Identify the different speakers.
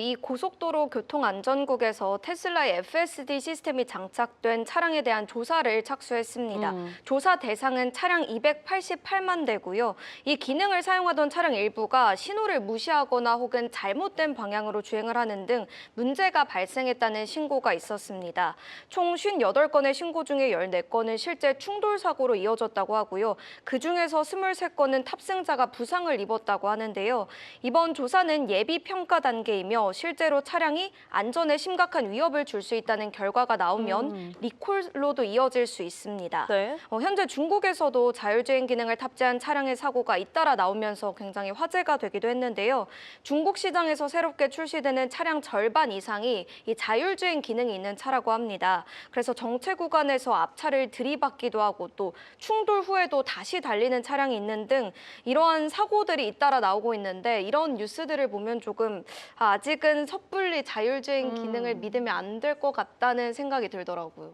Speaker 1: 미 고속도로 교통안전국에서 테슬라의 FSD 시스템이 장착된 차량에 대한 조사를 착수했습니다.
Speaker 2: 음.
Speaker 1: 조사 대상은 차량 288만 대고요. 이 기능을 사용하던 차량 일부가 신호를 무시하거나 혹은 잘못된 방향으로 주행을 하는 등 문제가 발생했다는 신고가 있었습니다. 총 58건의 신고 중에 14건은 실제 충돌 사고로 이어졌다고 하고요. 그중에서 23건은 탑승자가 부상을 입었다고 하는데요. 이번 조사는 예비 평가 단계이며 실제로 차량이 안전에 심각한 위협을 줄 수 있다는 결과가 나오면
Speaker 2: 음.
Speaker 1: 리콜로도 이어질 수 있습니다.
Speaker 2: 네.
Speaker 1: 어, 현재 중국에서도 자율주행 기능을 탑재한 차량의 사고가 잇따라 나오면서 굉장히 화제가 되기도 했는데요. 중국 시장에서 새롭게 출시되는 차량 절반 이상이 이 자율주행 기능이 있는 차라고 합니다. 그래서 정체 구간에서 앞차를 들이받기도 하고 또 충돌 후에도 다시 달리는 차량이 있는 등 이러한 사고들이 잇따라 나오고 있는데 이런 뉴스들을 보면 조금 아, 아직은 섣불리 자율주행 기능을
Speaker 2: 음.
Speaker 1: 믿으면 안 될 것 같다는 생각이 들더라고요.